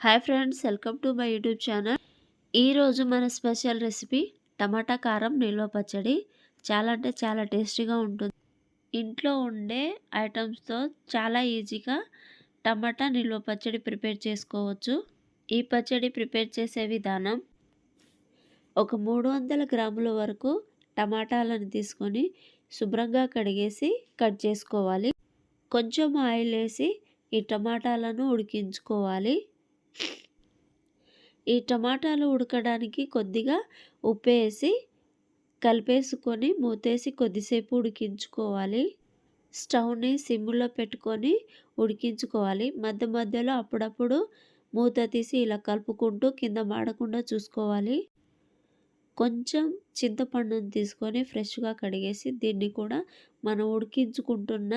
Hi friends welcome to my YouTube channel ఈరోజు మన special recipe టమాటా కారం నిల్వ పచ్చడి. చాలా అంటే చాలా టేస్టీగా ఉంటుంది. ఇంట్లో ఉండే ఐటమ్స్తో చాలా ఈజీగా టమాటా నిల్వ పచ్చడి ప్రిపేర్ చేసుకోవచ్చు. ఈ పచ్చడి ప్రిపేర్ చేసే విధానం ఒక మూడు వందల గ్రాముల వరకు టమాటాలను తీసుకొని శుభ్రంగా కడిగేసి కట్ చేసుకోవాలి. కొంచెం ఆయిల్ వేసి ఈ టమాటాలను ఉడికించుకోవాలి. ఈ టమాటాలు ఉడకడానికి కొద్దిగా ఉప్పు వేసి కలిపేసుకొని మూతేసి కొద్దిసేపు ఉడికించుకోవాలి. స్టవ్ని సిమ్లో పెట్టుకొని ఉడికించుకోవాలి. మధ్య మధ్యలో అప్పుడప్పుడు మూత తీసి ఇలా కలుపుకుంటూ కింద మాడకుండా చూసుకోవాలి. కొంచెం చింతపండుని తీసుకొని ఫ్రెష్గా కడిగేసి దీన్ని కూడా మనం ఉడికించుకుంటున్న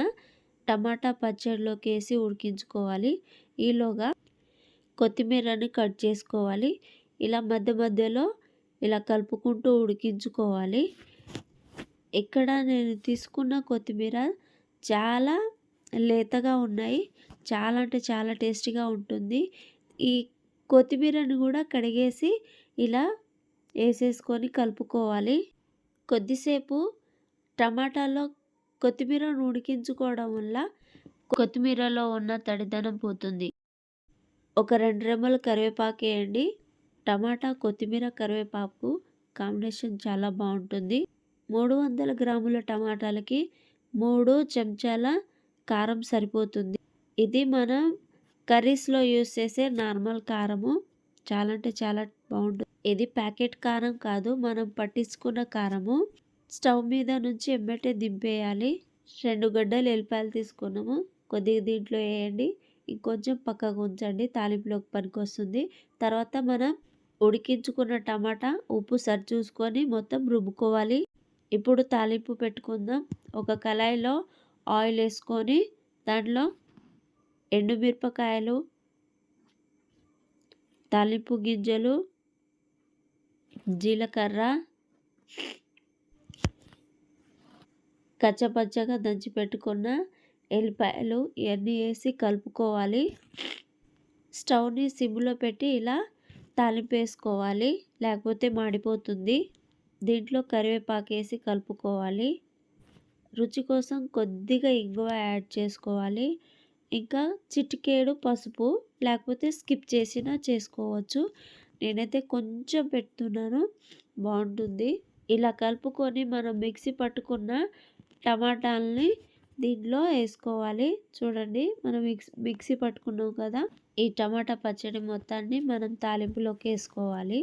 టమాటా పచ్చడిలోకి వేసి ఉడికించుకోవాలి. ఈలోగా కొత్తిమీరని కట్ చేసుకోవాలి. ఇలా మధ్య మధ్యలో ఇలా కలుపుకుంటూ ఉడికించుకోవాలి. ఇక్కడ నేను తీసుకున్న కొత్తిమీర చాలా లేతగా ఉన్నాయి. చాలా అంటే చాలా టేస్టీగా ఉంటుంది. ఈ కొత్తిమీరని కూడా కడిగేసి ఇలా వేసేసుకొని కలుపుకోవాలి. కొద్దిసేపు టమాటాలో కొత్తిమీరను ఉడికించుకోవడం వల్ల కొత్తిమీరలో ఉన్న తడిదనం పోతుంది. ఒక రెండు రెమ్మలు కరివేపాకు వేయండి టమాటా కొత్తిమీర కరివేపాకు కాంబినేషన్ చాలా బాగుంటుంది. మూడు వందల గ్రాముల టమాటాలకి మూడు చెంచాల కారం సరిపోతుంది. ఇది మనం కర్రీస్లో యూస్ చేసే నార్మల్ కారము. చాలా అంటే చాలా బాగుంటుంది. ఇది ప్యాకెట్ కారం కాదు మనం పట్టించుకున్న కారము. స్టవ్ మీద నుంచి ఎమ్మటే దింపేయాలి. రెండు గడ్డలు ఎల్లిపాయలు తీసుకున్నాము. కొద్దిగా దీంట్లో వేయండి. ఇంకొంచెం పక్కకు ఉంచండి తాలింపులోకి పనికి వస్తుంది తర్వాత మనం ఉడికించుకున్న టమాటా ఉప్పు సరి చూసుకొని మొత్తం రుబ్బుకోవాలి. ఇప్పుడు తాలింపు పెట్టుకుందాం. ఒక కళాయిలో ఆయిల్ వేసుకొని దాంట్లో ఎండుమిరపకాయలు తాలింపు గింజలు జీలకర్ర కచ్చపచ్చగా దంచి పెట్టుకున్న ఎల్లిపాయలు ఇవన్నీ వేసి కలుపుకోవాలి. స్టవ్ని సిమ్లో పెట్టి ఇలా తాలింపు వేసుకోవాలి లేకపోతే మాడిపోతుంది. దీంట్లో కరివేపాకు వేసి కలుపుకోవాలి. రుచి కోసం కొద్దిగా ఇంగువ యాడ్ చేసుకోవాలి. ఇంకా చిటికేడు పసుపు లేకపోతే స్కిప్ చేసినా చేసుకోవచ్చు. నేనైతే కొంచెం పెడుతున్నాను. బాగుంటుంది. ఇలా కలుపుకొని మనం మిక్సీ పట్టుకున్న టమాటాలని దీంట్లో వేసుకోవాలి. చూడండి మనం మిక్స్ మిక్సీ పట్టుకున్నాం కదా. ఈ టమాటా పచ్చడి మొత్తాన్ని మనం తాలింపులోకి వేసుకోవాలి.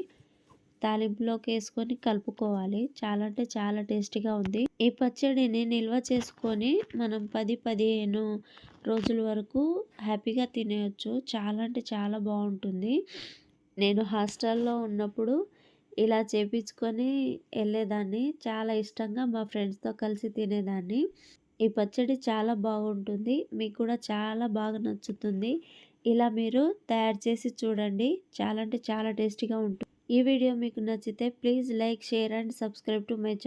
తాలింపులోకి వేసుకొని కలుపుకోవాలి. చాలా అంటే చాలా టేస్టీగా ఉంది. ఈ పచ్చడిని నిల్వ చేసుకొని మనం పది పదిహేను రోజుల వరకు హ్యాపీగా తినేయచ్చు. చాలా అంటే చాలా బాగుంటుంది. నేను హాస్టల్లో ఉన్నప్పుడు ఇలా చేపించుకొని వెళ్ళేదాన్ని. చాలా ఇష్టంగా మా ఫ్రెండ్స్తో కలిసి తినేదాన్ని. ఈ పచ్చడి చాలా బాగుంటుంది. మీకు కూడా చాలా బాగా నచ్చుతుంది. ఇలా మీరు తయారు చేసి చూడండి. చాలా అంటే చాలా టేస్టీగా ఉంటుంది. ఈ వీడియో మీకు నచ్చితే please like share and subscribe to my channel